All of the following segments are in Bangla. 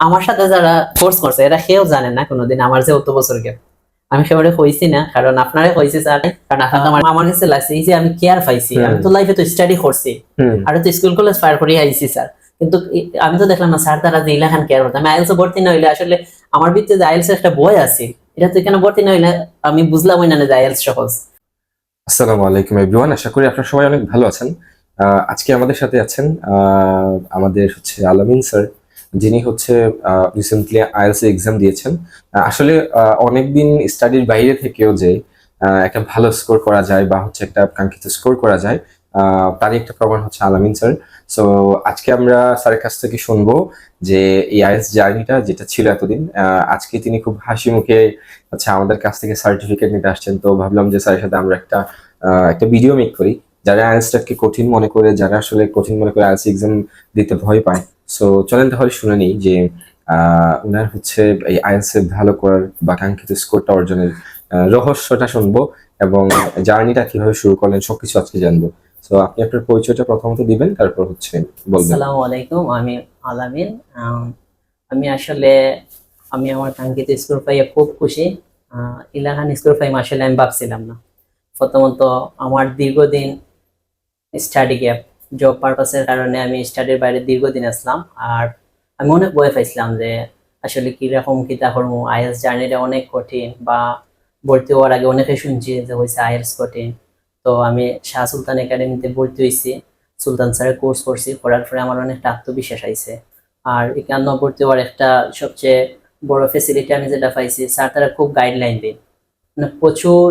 আমার সাথে যারা কোর্স করছে এরা কেউ জানে না কোনোদিন আমার যে অত বছর গেপ আমি সেবারে হইছি না কারণ আপনারে হয়েছে স্যার কারণ আপনার আমার আমার কাছে লাগছে এই যে আমি কেয়ার পাইছি। আমি তো লাইফে তো স্টাডি করছি। আর তো স্কুল কলেজ ফায়ার করে আইছি স্যার কিন্তু আমি তো দেখলাম না স্যার তারা যে ইলাখান কেয়ার করতে। আমি আইএলস ভর্তি না হইলে আসলে আমার ভিতরে যে আইএলস একটা বই আছে এটা তো এখানে ভর্তি না হইলে আমি বুঝলাম ওই না যে আইএলস সহজ। আসসালামু আলাইকুম এভরিওয়ান আশা করি আপনারা সবাই অনেক ভালো আছেন। আজকে আমাদের সাথে আছেন আমাদের হচ্ছে আলামিন স্যার যিনি হচ্ছে রিসেন্টলি আইএলস এক্সাম দিয়েছেন। আসলে অনেকদিন স্টাডির বাইরে থেকেও যে একটা ভালো স্কোর করা যায় বা হচ্ছে একটা কাঙ্ক্ষিত স্কোর করা যায় তারই একটা প্রমাণ হচ্ছে আলামিন স্যার সো আজকে আমরা স্যারের কাছ থেকে শুনব যে এই আইএলস জার্নিটা যেটা ছিল এতদিন আজকে তিনি খুব হাসি মুখে আচ্ছা আমাদের কাছ থেকে সার্টিফিকেট নিতে আসছেন। তো ভাবলাম যে স্যারের সাথে আমরা একটা একটা ভিডিও মেক করি। যারা আইএলসটাকে কঠিন মনে করে, যারা আসলে কঠিন মনে করে আইএলস এক্সাম দিতে ভয় পায় সো চলেন তাহলে শুনে নিই যে উনার হচ্ছে এই আইএলস ভালো করার বা কাঙ্ক্ষিত স্কোরটা অর্জনের রহস্যটা শুনব এবং জার্নিটা কীভাবে শুরু করলেন সবকিছু আজকে জানব। তো আপনি আপনার পরিচয়টা প্রথমত দিবেন তারপর হচ্ছে বলবেন। আসসালামু আলাইকুম আমি আলামিন আম, আসলে আমি আমার কাঙ্ক্ষিত স্কোর পাইয়ে খুব খুশি। ইলাহান স্কোর পাই আসলে আমি ভাবছিলাম না। প্রথমত আমার দীর্ঘদিন স্টাডি গ্যাপ জব পারপাসের কারণে আমি স্টাডির বাইরে দীর্ঘদিন আসলাম। আর আমি অনেক ভয় পাইছিলাম যে আসলে কীরকম কিতা করব? আইএলস জার্নিটা অনেক কঠিন বা ভর্তি হওয়ার আগে অনেকে শুনছি যে হয়েছে আইএলস কঠিন। তো আমি শাহ সুলতান একাডেমিতে ভর্তি হয়েছি। সুলতান স্যারের কোর্স করছি। করার পরে আমার অনেকটা আত্মবিশ্বাস আইছে। আর একান্ন ভর্তি হওয়ার একটা সবচেয়ে বড় ফেসিলিটি আমি যেটা পাইছি, স্যার তারা খুব গাইডলাইন দিন। মানে প্রচুর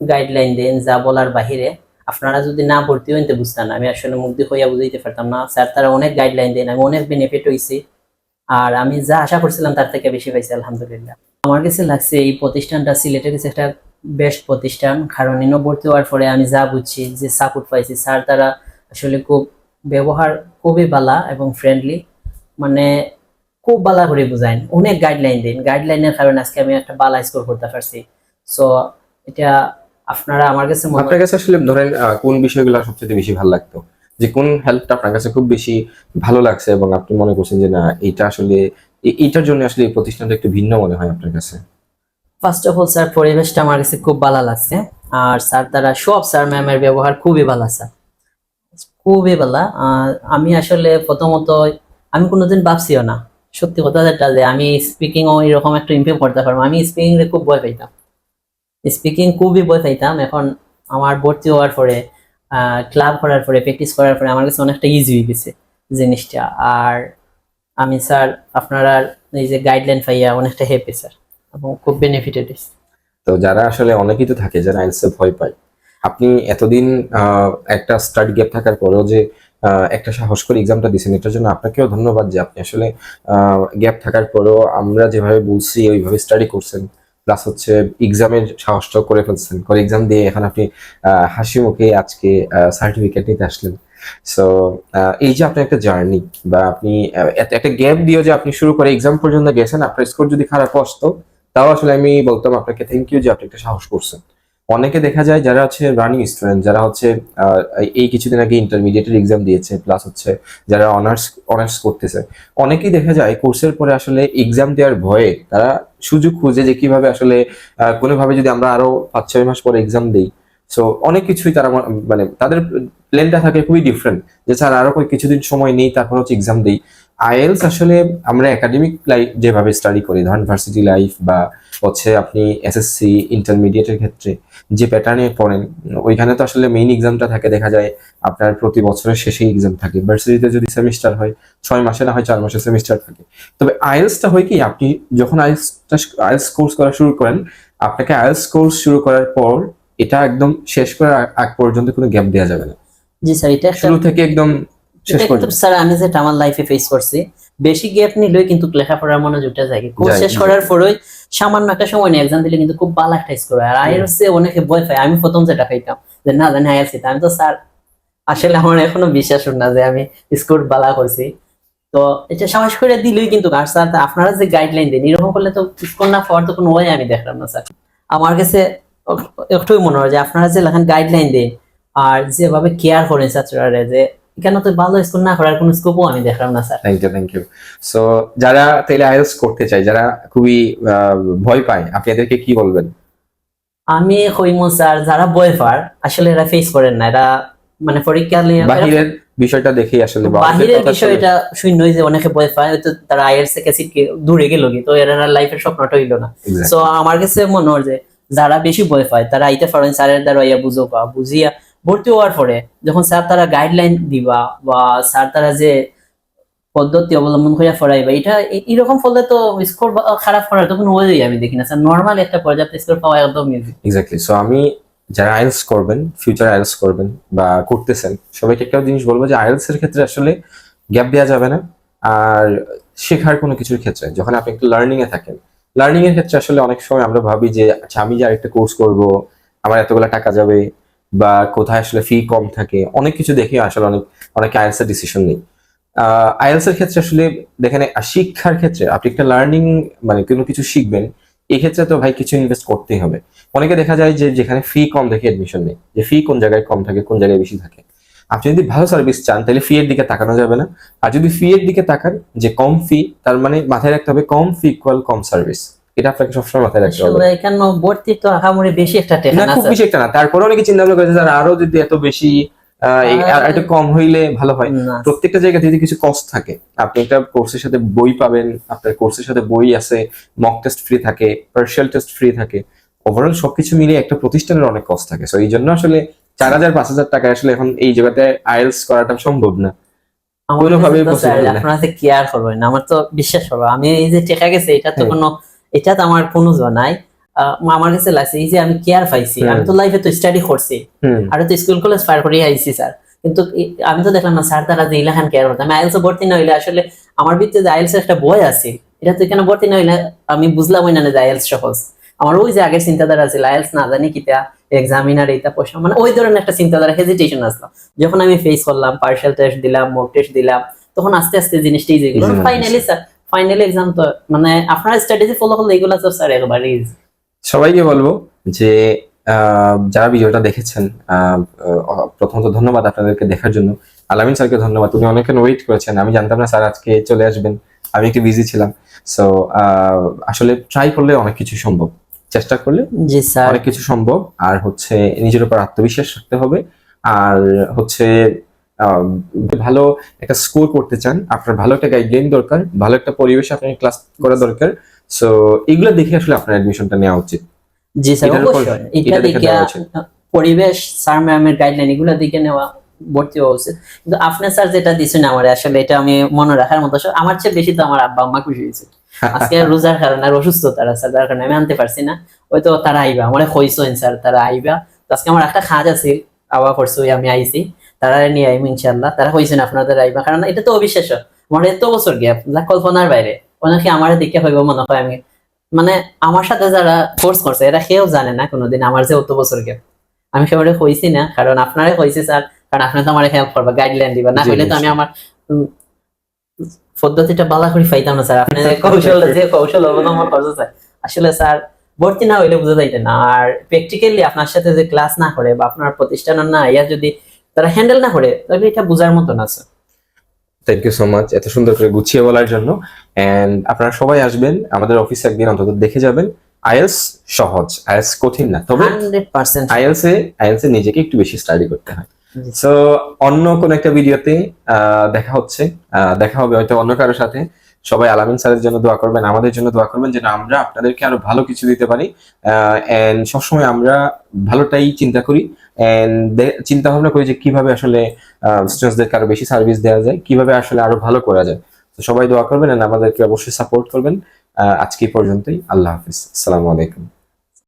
গাইডলাইন দেন যা বলার বাহিরে। আপনারা যদি না ভর্তি হইতে বুঝতেন আমি আসলে মুগ্ধ হইয়া বুঝাইতে পারতাম না। স্যার, তারা অনেক গাইডলাইন দেন, আমি অনেক বেনিফিট হয়েছি আর আমি যা আশা করছিলাম, তার থেকে বেশি পাইছি, আলহামদুলিল্লাহ। আমার কাছে লাগছে, এই প্রতিষ্ঠানটা সিলেটের কাছে একটা বেস্ট প্রতিষ্ঠান। কারণ ইনো ভর্তি হওয়ার পরে আমি যা বুঝছি, যে সাপোর্ট পাইছি, স্যার তারা আসলে খুব ব্যবহার খুবই বালা এবং ফ্রেন্ডলি মানে খুব বালা করে বুঝাইন, অনেক গাইডলাইন দিন। গাইডলাইনের কারণে আজকে আমি একটা বালা স্কোর করতে পারছি। সো এটা আপনারা আমার কাছে আপনার কাছে আসলে ধরেন কোন বিষয়গুলো সবচেয়ে বেশি ভালো লাগতো? যে কোন হেল্পটা আপনার কাছে খুব বেশি ভালো লাগছে এবং আপনি মনে করছেন যে না এটা আসলে এইটার জন্য আসলে এই প্রতিষ্ঠানটা একটু ভিন্ন মনে হয় আপনার কাছে? ফার্স্ট অফ অল স্যার পরিবেশটা আমার কাছে খুব ভালো লাগছে। আর স্যার তারা সব স্যার ম্যামের ব্যবহার খুবই ভালো স্যার খুবই ভালো। আমি আসলে প্রথমত আমি কোনোদিন ভাবছিও না। সত্যি কথা যেটা যে আমি স্পিকিং ও এরকম একটা ইমপ্রুভ করতে পারব। আমি স্পিকিং এ খুব ভয় পাইতাম। স্পিকিং খুবই ভয় পাইতাম। এখন আমার ভর্তি হওয়ার পরে ক্লাব করার পরে প্র্যাকটিস করার পরে আমার কাছে অনেকটা ইজি হয়ে গেছে জিনিসটা। আর আমি স্যার আপনারা এই যে গাইডলাইন পাইয়া অনেকটা হ্যাপি স্যার এবং খুব বেনিফিটেড তো যারা আসলে অনেকেই তো থাকে যারা আইএলসে ভয় পায়, আপনি এতদিন একটা স্টার্ট গ্যাপ থাকার পরেও যে একটা সাহস করে এক্সামটা দিয়েছেন এটার জন্য আপনাকেও ধন্যবাদ যে আপনি আসলে গ্যাপ থাকার পরেও আমরা যেভাবে বলছি, ওইভাবে স্টাডি করছেন। প্লাস হচ্ছে এক্সামের সাহসটাও করে ফেলছেন। করে এক্সাম দিয়ে এখন আপনি হাসি মুখে আজকে সার্টিফিকেট নিতে আসলেন। সো এই যে আপনার একটা জার্নি বা আপনি একটা গ্যাপ দিয়ে যে আপনি শুরু করে এক্সাম পর্যন্ত গেছেন, আপনার স্কোর যদি খারাপ আসতো, তাও আসলে আমি বলতাম আপনাকে থ্যাংক ইউ যে আপনি একটা সাহস করছেন। অনেকে দেখা যায় যারা হচ্ছে রানিং স্টুডেন্ট যারা হচ্ছে এই কিছুদিন আগে ইন্টারমিডিয়েটের এক্সাম দিয়েছে প্লাস হচ্ছে যারা অনার্স অনার্স করতেছে। অনেকেই দেখা যায় কোর্সের পরে আসলে এক্সাম দেওয়ার ভয়ে তারা সুযোগ খুঁজে যে কীভাবে আসলে কোনোভাবে যদি আমরা আরও পাঁচ ছয় মাস পরে এক্সাম দিই। সো অনেক কিছুই তারা মানে তাদের প্ল্যানটা থাকে খুবই ডিফারেন্ট যে, স্যার, আরও কিছুদিন সময় নেই, তারপর হচ্ছে এক্সাম দিই। আইএলস আসলে আমরা একাডেমিক লাইফ যেভাবে স্টাডি করি ধরেন ভার্সিটি লাইফ বা হচ্ছে আপনি এসএসসি ইন্টারমিডিয়েটের ক্ষেত্রে যে প্যাটার্নে পড়েন ওইখানে তো আসলে মেইন এক্সামটা থাকে দেখা যায় আপনার প্রতি বছরের শেষেই এক্সাম থাকে। ভার্সিটিতে যদি সেমিস্টার হয় ছয় মাসে না হয় চার মাসে সেমিস্টার থাকে। তবে আইএলসটা হয় কি আপনি যখন আইএলসটা আইএলস কোর্স করা শুরু করেন আপনাকে আইএলস কোর্স শুরু করার পর এটা একদম শেষ করার আগ- আগ পর্যন্ত কোনো গ্যাপ দেওয়া যাবে না। জি স্যার এটা শুরু থেকে একদম শেষ পর্যন্ত। স্যার আমি যেটা আমার লাইফে ফেস করছি বেশি গ্যাপ নিলেও কিন্তু লেখাপড়ার মনোযোগটা যায়। কোর্স শেষ করার পরেই সামান্য একটা সময় নিয়ে এক্সাম দিলে কিন্তু খুব ভালো একটা স্কোর আর আইএলস এ অনেকে ভয় পায় আমি প্রথম যেটা পাইতাম যে না জানি আইএলস আমি তো স্যার আসলে আমার এখনও বিশ্বাস না যে আমি স্কোর বালা করছি। তো এটা সাহস করে দিলেই কিন্তু আর স্যার আপনারা যে গাইডলাইন দেন এরকম করলে তো স্কোর না পাওয়ার তো কোনো ওয়ে আমি দেখলাম না স্যার। আমার কাছে একটুই মনে হয় যে আপনারা যে লেখান গাইডলাইন দেন আর যেভাবে কেয়ার করেন ছাত্ররা যে এখানে তো ভালো স্কোর না করার কোনো স্কোপও আমি দেখলাম না sir thank you thank you so যারা আইএলস করতে চায় যারা খুবই ভয় পায় আপনি এদেরকে কি বলবেন? আমি কইমু স্যার যারা পার আসলে এরা ফেস করেন না। এরা মানে পরীক্ষা নিয়ে- বাহিরের বিষয়টা দেখেই আসলে বাহিরের বিষয়টা শূন্য যে অনেকে বই পায় হয়তো তারা আইএলস থেকে সিটকে দূরে গেল কি তো এরা লাইফের স্বপ্নটা হইল না. সো আমার কাছে মনে হয় যে যারা বেশি বই পায় তারা আইতে পারেন স্যারের দ্বারা ইয়া বুঝো বা বুঝিয়া ভর্তি হওয়ার পরে যখন স্যার তারা গাইডলাইন দিবা বা স্যার তারা যে পদ্ধতি অবলম্বন করিয়া পড়াইবা, এটা এরকম ফলে তো স্কোর খারাপ করার তো কোনো ওয়েই আমি দেখি না। স্যার নর্মাল একটা পর্যাপ্ত স্কোর পাওয়া একদম এক্স্যাক্টলি সো আমি যারা আইএলস করবেন ফিউচার আইএলস করবেন বা করতেছেন, সবাইকে একটা জিনিস বলব যে আইএলস এর ক্ষেত্রে আসলে গ্যাপ দেওয়া যাবে না। আর শেখার কোনো কিছুর ক্ষেত্রে, যখন আপনি একটু লার্নিং এ থাকেন লার্নিং এর ক্ষেত্রে আসলে অনেক সময় আমরা ভাবি যে আচ্ছা আমি যে আরেকটা কোর্স করব, আমার এতগুলো টাকা যাবে বা কোথায় আসলে ফি কম থাকে, অনেক কিছু দেখে আসলে অনেক, অনেকে আইএলস এর ডিসিশন নেই। আইএলস এর ক্ষেত্রে আসলে দেখেন শিক্ষার ক্ষেত্রে আপনি একটা লার্নিং মানে কোনো কিছু শিখবেন এই ক্ষেত্রে তো ভাই কিছু ইনভেস্ট করতেই হবে। অনেকে দেখা যায় যে যেখানে ফি কম দেখে এডমিশন নেই, যে ফি কোন জায়গায় কম থাকে, কোন জায়গায় বেশি থাকে। আপনি যদি ভালো সার্ভিস চান, তাহলে ফি এর দিকে তাকানো যাবে না। আর যদি ফি এর দিকে তাকান, যে কম ফি তার মানে মাথায় রাখতে হবে কম ফি ইকুয়াল কম সার্ভিস এটা আপনাকে সবসময় মাথায় রাখতে হবে। এখানে ভর্তি তো আহামরি বেশি একটা টেকা না না খুব বেশি একটা না। তারপরে অনেকে চিন্তা ভাবনা করেছে স্যার আরও যদি এত বেশি একটু কম হইলে ভালো হয়। প্রত্যেকটা যদি কিছু কস্ট থাকে আপনি একটা কোর্সের সাথে বই পাবেন আপনার কোর্সের সাথে বই আছে মক টেস্ট ফ্রি থাকে পার্সিয়াল টেস্ট ফ্রি থাকে। ওভারঅল সবকিছু মিলিয়ে একটা প্রতিষ্ঠানের অনেক কস্ট থাকে। সো এই জন্য আসলে চার হাজার পাঁচ হাজার টাকা আসলে এখন এই জায়গাতে আইএলস করাটা সম্ভব না। আপনারা কেয়ার করবেন আমার তো বিশ্বাস করব আমি এই যে টেকা গেছে এটা তো হ্যাঁ। কোনো এটা তো আমার কোনো নাই। আমার কাছে লাগছে এই যে আমি কেয়ার পাইছি আমি তো লাইফে তো স্টাডি করছি আর তো স্কুল কলেজ পার করে আইছি স্যার কিন্তু আমি তো দেখলাম না স্যার তারা যে ইলাখান কেয়ার করতাম আমি আইএলস ভর্তি না হইলে আসলে আমার ভিতরে যে আইএলস একটা বই আছে এটা তো এখানে ভর্তি না হইলে আমি বুঝলাম ওই না যে আইএলস সহজ। আমার ওই যে আগের চিন্তাধারা আছে আইএলস না জানি কিতা এক্সামিনার এইটা পয়সা মানে ওই ধরনের একটা চিন্তাধারা হেজিটেশন আসলো। যখন আমি ফেস করলাম পার্শিয়াল টেস্ট দিলাম মক টেস্ট দিলাম তখন আস্তে আস্তে জিনিসটা ইজি গেল। ফাইনালি স্যার ফাইনালি এক্সাম তো মানে আপনার স্ট্র্যাটেজি ফলো করলে এগুলো তো স্যার একবারে easy। সবাইকে বলব যে যারা ভিডিওটা দেখেছেন প্রথমত ধন্যবাদ আপনাদেরকে দেখার জন্য। আলামিন স্যারকে ধন্যবাদ উনি অনেকক্ষণ ওয়েট করেছেন। আমি জানতাম না স্যার আজকে চলে আসবেন আমি একটু বিজি ছিলাম। সো আসলে ট্রাই করলে অনেক কিছু সম্ভব। চেষ্টা করলে জি স্যার। অনেক কিছু সম্ভব। আর হচ্ছে নিজের উপর আত্মবিশ্বাস রাখতে হবে। আর হচ্ছে ভালো একটা স্কোর করতে চান আপনার ভালো একটা গাইডলাইন দরকার ভালো একটা পরিবেশ আপনার ক্লাস করা দরকার সো এগুলো দেখে আসলে আপনার অ্যাডমিশনটা নেওয়া উচিত। জি স্যার অবশ্যই। এটা দেখে। পরিবেশ স্যার ম্যামের গাইডলাইন এগুলো দিকে নেওয়া ভর্তি হওয়া উচিত। কিন্তু আপনার স্যার যেটা দিচ্ছেন আমার আসলে এটা আমি মনে রাখার মতো আমার চেয়ে বেশি তো আমার আব্বা আম্মা খুশি হয়েছে। আজকে রোজার কারণে আর অসুস্থতার স্যার যার কারণে আমি আনতে পারছি না। হয়তো তারা আইবা আমার কইসেন স্যার তারা আইবা। আজকে আমার একটা খাজ আছে আবার করছে আমি আইছি। তারা নিয়ে আইম ইনশাল্লাহ তারা কইছেন আপনাদের আইবা। কারণ এটা তো অবিশ্বাস্য। আমার এত বছর গ্যাপ যা কল্পনার বাইরে। অনেকে আমার দিকে হইব মনে হয় আমি। মানে আমার সাথে যারা কোর্স করছে এরা কেউ জানে না কোনোদিন আমার যে অত বছর গ্যাপ। আমি সেবারে কইছি না কারণ আপনারা কইছি স্যার। কারণ আপনি তো আমার হেল্প করবা গাইডলাইন দিবা। না জি, হইলে তো আমি আমার পদ্ধতিটা বালা করে পাইতাম না স্যার। আপনি যে কৌশল যে কৌশল অবলম্বন করছে স্যার। আসলে স্যার ভর্তি না হইলে বুঝা যাইতে না। আর প্র্যাকটিক্যালি আপনার সাথে যে ক্লাস না করে বা আপনার প্রতিষ্ঠানের না ইয়া যদি তারা হ্যান্ডেল না করে তাহলে এটা বোঝার মতন আছে। থ্যাংক ইউ সো মাচ এত সুন্দর করে গুছিয়ে বলার জন্য। এন্ড আপনারা সবাই আসবেন আমাদের অফিসে একদিন অন্তত দেখে যাবেন। আইএলস সহজ আইএলস কঠিন না তবে আইএলস এ আইএলস এ নিজেকে একটু বেশি স্টাডি করতে হয়। সো অন্য কোন একটা ভিডিওতে দেখা হচ্ছে আহ, দেখা হবে হয়তো অন্য কারোর সাথে। সবাই আলামিন স্যারের জন্য দোয়া করবেন, আমাদের জন্য দোয়া করবেন যেন আমরা আপনাদেরকে আরও ভালো কিছু দিতে পারি। এন্ড সবসময় আমরা ভালোটাই চিন্তা করি। এন্ড চিন্তা ভাবনা করি যে কীভাবে আসলে স্টুডেন্টসদেরকে আরও বেশি সার্ভিস দেওয়া যায়, কীভাবে আসলে আরও ভালো করা যায়। তো সবাই দোয়া করবেন অ্যান্ড আমাদেরকে অবশ্যই সাপোর্ট করবেন। আজকে পর্যন্তই। আল্লাহ হাফিজ। আসসালামু আলাইকুম।